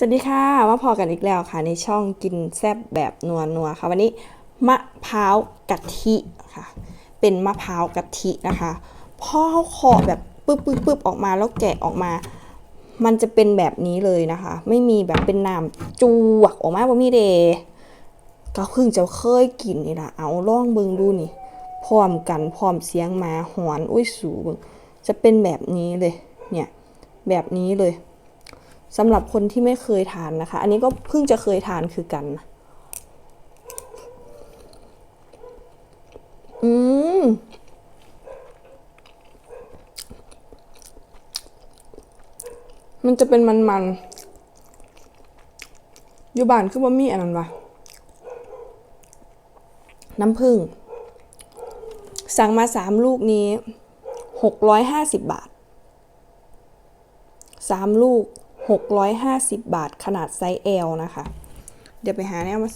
สวัสดีค่ะ มาพอกันอีกแล้วค่ะ ในช่องกินแซบแบบนัวนัวๆค่ะ วันนี้มะพร้าวกะทิค่ะ เป็นมะพร้าวกะทินะคะพอเขาเคาะแบบปึ๊บปึ๊บปึ๊บออกมาแล้วแกะออกมา มันจะเป็นแบบนี้เลยนะคะ ไม่มีแบบเป็นน้ำจวกออกมาบ่มีเดก็เพิ่งจะเคยกินนี่ละเอาลองเบิงดูนี่ พร้อมกันพร้อมเสียงมาหอนอุ้ยสูงจะเป็นแบบนี้เลย เนี่ย แบบนี้เลย สำหรับคนที่ไม่เคยทานนะคะ อันนี้ก็เพิ่งจะเคยทานคือกัน อืม มันจะเป็นมันๆ อยู่บ้านคือว่มีอันนั้นวะน้ำผึ้งสั่งมาสามลูกนี้หกร้อยห้าสิบบาทสามลูก 650 บาทขนาดไซส์ L นะคะ เดี๋ยวไปหาเนี่ยมา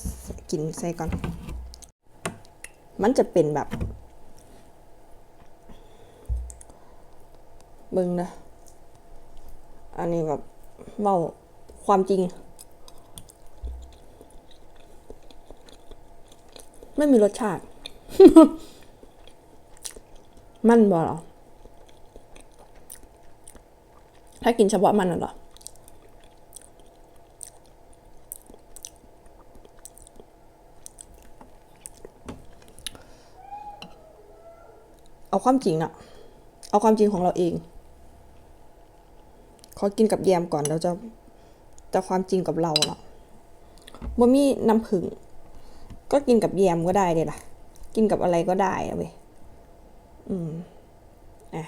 กินใส่ก่อน มันจะเป็นแบบเบิ่งนะ อันนี้แบบเว่าความจริง ไม่มีรสชาติ มันบ่หรอ ถ้ากินเฉพาะมันน่ะเหรอ เอา ความจริงอะเอาความจริงของเราเอง ขอกินกับแยมก่อนเราจะแต่ความจริงกับเราเนาะบ่มีน้ำผึ้งก็กินกับแยมก็ได้เลยล่ะ กินกับอะไรก็ได้อะเว้ยอืมอะ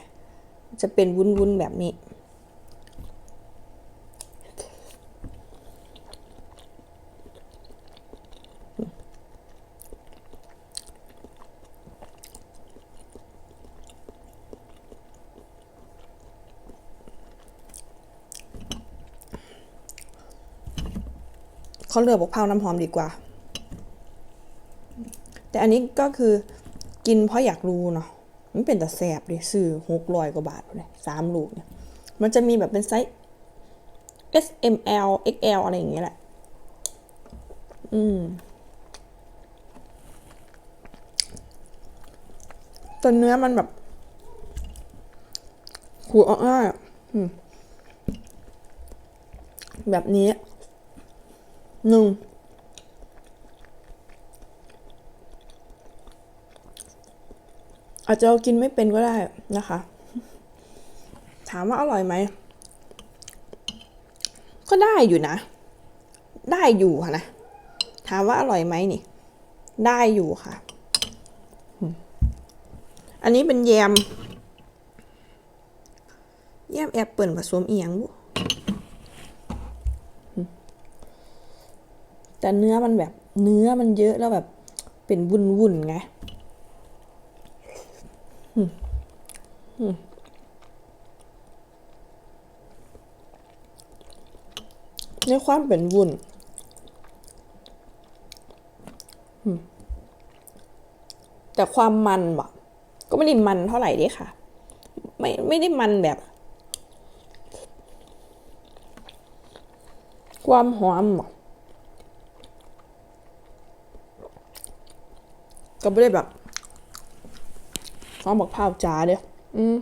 จะเป็นวุ้นๆแบบนี้ เขาเลือกบกเพราน้ำหอมดีกว่า แต่อันนี้ก็คือกินเพราะอยากรู้เนาะมันเป็นแต่แสบดิซื้อหกร้อยกว่าบาทเลยสามลูกเนี่ย มันจะมีแบบเป็นไซส์ S M L X L อะไรอย่างเงี้ยแหละ อืมแต่เนื้อมันแบบขูดออกง่ายอแบบนี้ หนึ่งอาจจะเรากินไม่เป็นก็ได้นะคะ ถามว่าอร่อยไหม ก็ได้อยู่นะ ได้อยู่ค่ะนะ ถามว่าอร่อยไหมนี่ ได้อยู่ค่ะ อันนี้เป็นแยม แยมแอปเปิลผสมเอียงบุ แต่เนื้อมันแบบเนื้อมันเยอะแล้วแบบเป็นวุ้นวุนๆไงอืมอืมในความเป็นวุ้นแต่ความมันแบบก็ไม่ได้มันเท่าไหร่ด้ค่ะ ไม่ไม่ได้มันแบบ ความหอมบ่ ก็ไม่ได้แบบฟ้องบอกพร้าวจ๋าเด้ออืม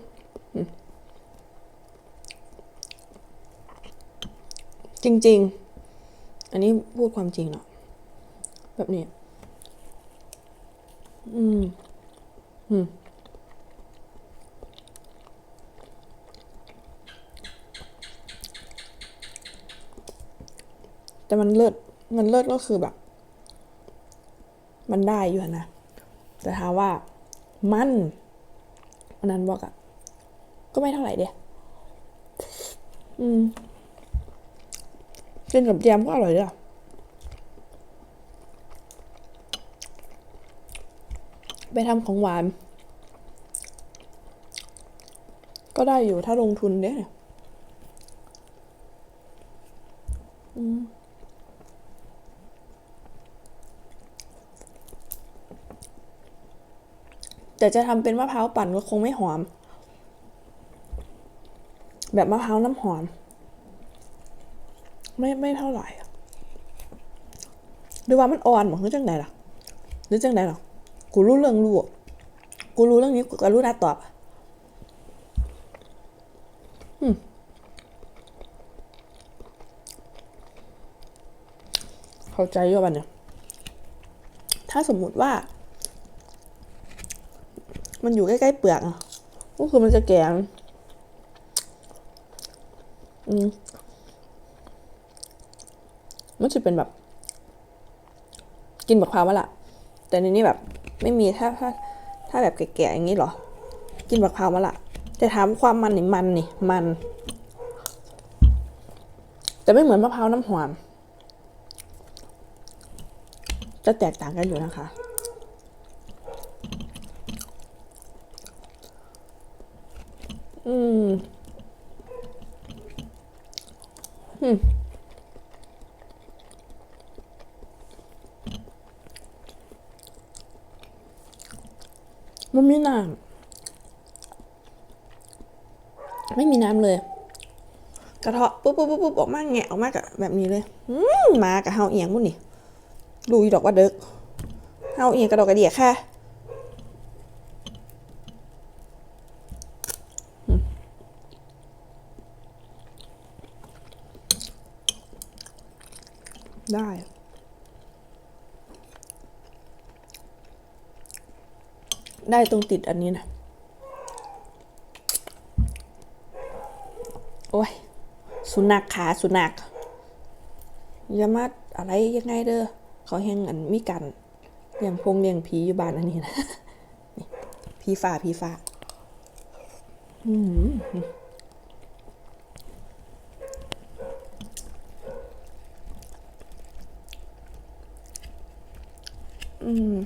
จริง ๆ อันนี้พูดความจริงเนาะแบบนี้ อืม อืม แต่มันเลิศ มันเลิศก็คือแบบ มันได้อยู่อะ นะแต่ถามว่ามันอันนั้นบอกอะก็ไม่เท่าไหร่เดียอืมกินกับแยมก็อร่อยด้วยอไปทำของหวาน ก็ได้อยู่ถ้าลงทุนเนี่ย แต่จะทำเป็นมะพร้าวปั่นก็คงไม่หอม แบบมะพร้าวน้ำหอม ไม่ไม่เท่าไหร่หรือว่ามันอ่อนบอกหรือจังไดล่ะหรือจังไดล่ะกูรู้เรื่องรู้อะกูรู้เรื่องนี้กูก็รู้ได้ตอบอะอืมเข้าใจยอะบันเนี่ย ถ้าสมมุติว่า มันอยู่ใกล้ๆเปลือกอะก็คือมันจะแก่อืมมันจะเป็นแบบ กินแบบพร้าวมาละแต่ในนี้แบบ ไม่มีถ้าถ้าถ้าแบบแก่ๆอย่างนี้หรอ กินแบบพร้าวมาละแต่ถามความมันนี่มันนี่มัน แต่ไม่เหมือนมะพร้าวน้ำหอมจะแตกต่างกันอยู่นะคะ อืมอืมมันมีน้ำไม่มีน้ำเลย กระเทาะปุ๊บปุ๊บปุ๊บปุ๊บออกมาแงะออกมากะแบบนี้เลยมมากับเฮาเอียงมุ่นนี่ดูอีดอกว่าเด็กเฮาเอียงกระดอกกระเดียค่ะ ได้ ได้ตรงติดอันนี้นะ โอ้ย สุนัขขาสุนัขอย่ามาอะไรยังไงเด้อเขาแห่งอันมีกันเลี้ยงพงเลี้ยงผีอยู่บ้านอันนี้นะนี่ผีฝ่าผีฝ่า อืม อืม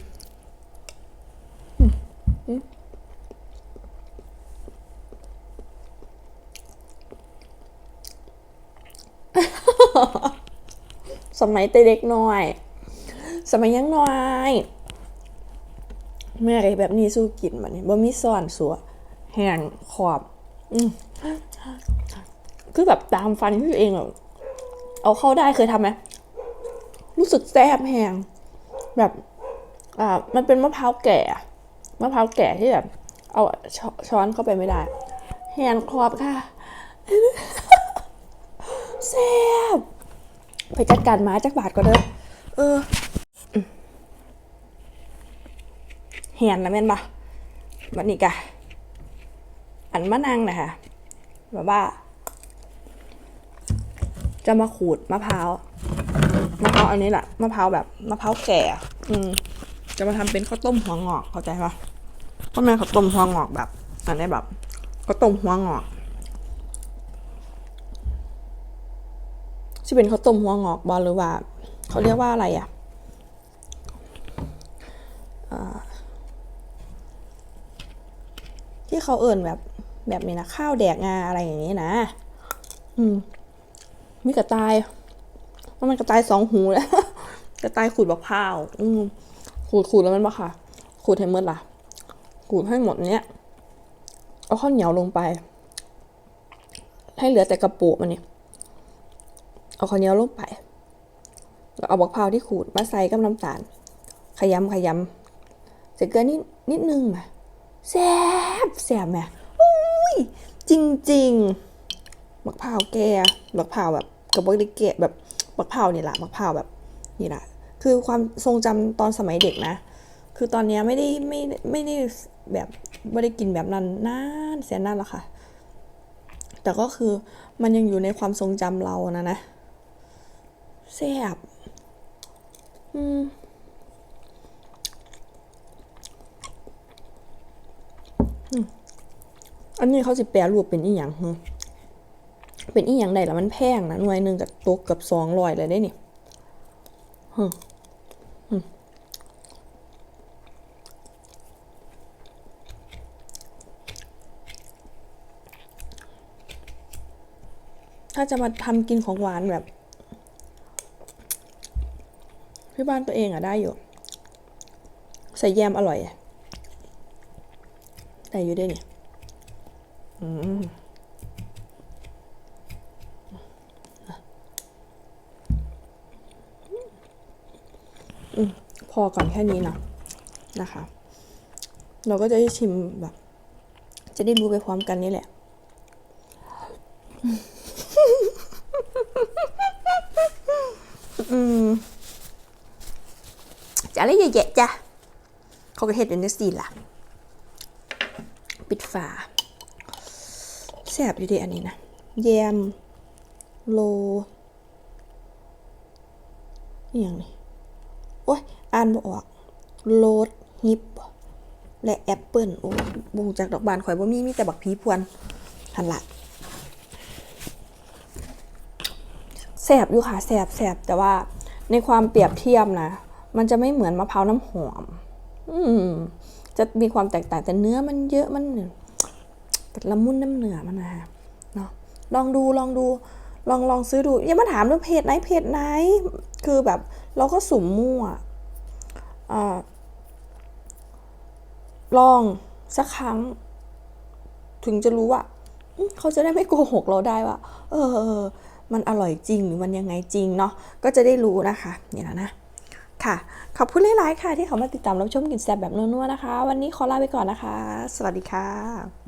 สมัยแต่เด็กน้อย สมัยยังน้อยแม่อไอ้แบบนี้สู้กินมันนี่บ่มีซ่อนสัวแห้งขอบอืคือแบบตามฟันที่ตัวเองอเอาเข้าได้เคยทำไหมรู้สึกแซ่บแห้งแบบ อ่ามันเป็นมะพร้าวแก่มะพร้าวแก่ที่แบบ เอาชช้อนเข้าไปไม่ได้แห้งขอบค่ะแซ่บไปจัดการหมาจักบาทก็เด้อเอออืมเหียนนะแม่นปะบันนี้กะอันมะนางนะคะแบบว่า จะมาขูดมะพร้าวมะพร้าวอันนี้แหละมะพร้าวแบบมะพร้าวแก่ อืม จะมาทำเป็นข้าวต้มหัวงอกเข้าใจปะพ่อแม่ข้าวต้มหัวงอกแบบอันนี้แบบข้าวต้มหัวงอกที่เป็นข้าวต้มหัวงอกบอลหรือว่าเขาเรียกว่าอะไรอะอที่เขาเอิ่นแบบแบบนี้นะข้าวแดกงาอะไรอย่างนี้นะ อืมมีกระต่ายว่ามันกระต่ายสองหูแล้วกระต่ายขูดมะพร้าว อืม ดขูดแล้วมันบะค่ะ ขูดให้หมดล่ะ ขูดให้หมดเนี้ย เอาข้าวเหนียวลงไป ให้เหลือแต่กระปุกมันนี่เอาข้าวเหนียวลงไป แล้วเอาบักพร้าวที่ขูดมาใส่กับน้ำตาล ขยำขยำใส่เกลือนิดนิดนึงมาแซ่บแซ่บแม่อุ้ยจริงๆบักพร้าวแก่บักพร้าวแบบกับบักดิเกะแบบบักพร้าวนี่แหละบักพร้าวแบบนี่แหละ คือความทรงจำตอนสมัยเด็กนะ คือตอนนี้ไม่ได้ไม่ไม่ได้แบบไม่ได้กินแบบนั้นนานแสนนานแล้วค่ะ แต่ก็คือมันยังอยู่ในความทรงจำเรานะนะแซ่บอืมอันนี้เขาสิแปลรูปเป็นอีหยังเป็นอีหยังได้ละมันแพงนะหน่วยหนึ่งกับตกเกับสองร้อยเลยได้นี่ ถ้าจะมาทำกินของหวานแบบพี่บ้านตัวเองอะได้อยู่ ใส่แยมอร่อยแต่อยู่ได้เนี่ยอืมพอก่อนแค่นี้เนาะนะคะ เราก็จะได้ชิมแบบ จะได้รู้ไปพร้อมกันนี่แหละ จะอะไรเยอะแยะจ้ะเขาก็เห็ดเป็นนักสีล่ะ ปิดฝาแซ่บอยู่ดีอันนี้นะแยมโลอย่างนี้โอ้ยอ่านบ่ออกโลดฮิปและแอปเปิลโอ้บูจากดอกบานข่อยบ่มีมีแต่บักพีพวนหันละแสบอยู่ค่ะแสบแสบแต่ว่าในความเปรียบเทียบนะ มันจะไม่เหมือนมะพร้าวน้ำหอม อืม จะมีความแตกต่างแต่เนื้อมันเยอะมันแต่ละมุนน้ำเหนือมันนะเนาะลองดูลองดู ลองลองซื้อดูอย่ามาถามว่าเพจไหนเพจไหน คือแบบ เราก็สุ่มมั่วอลองสักครั้ง ถึงจะรู้ว่าเขาจะได้ไม่โกหกเราได้ว่า เออ มันอร่อยจริงหรือมันยังไงจริงเนาะก็จะได้รู้นะคะ นี่แหละนะ ค่ะ ขอบคุณหลาย ๆ ค่ะ ที่เขามาติดตามรับชมกินแซ่บแบบนัวๆนะคะ วันนี้ขอลาไปก่อนนะคะ สวัสดีค่ะ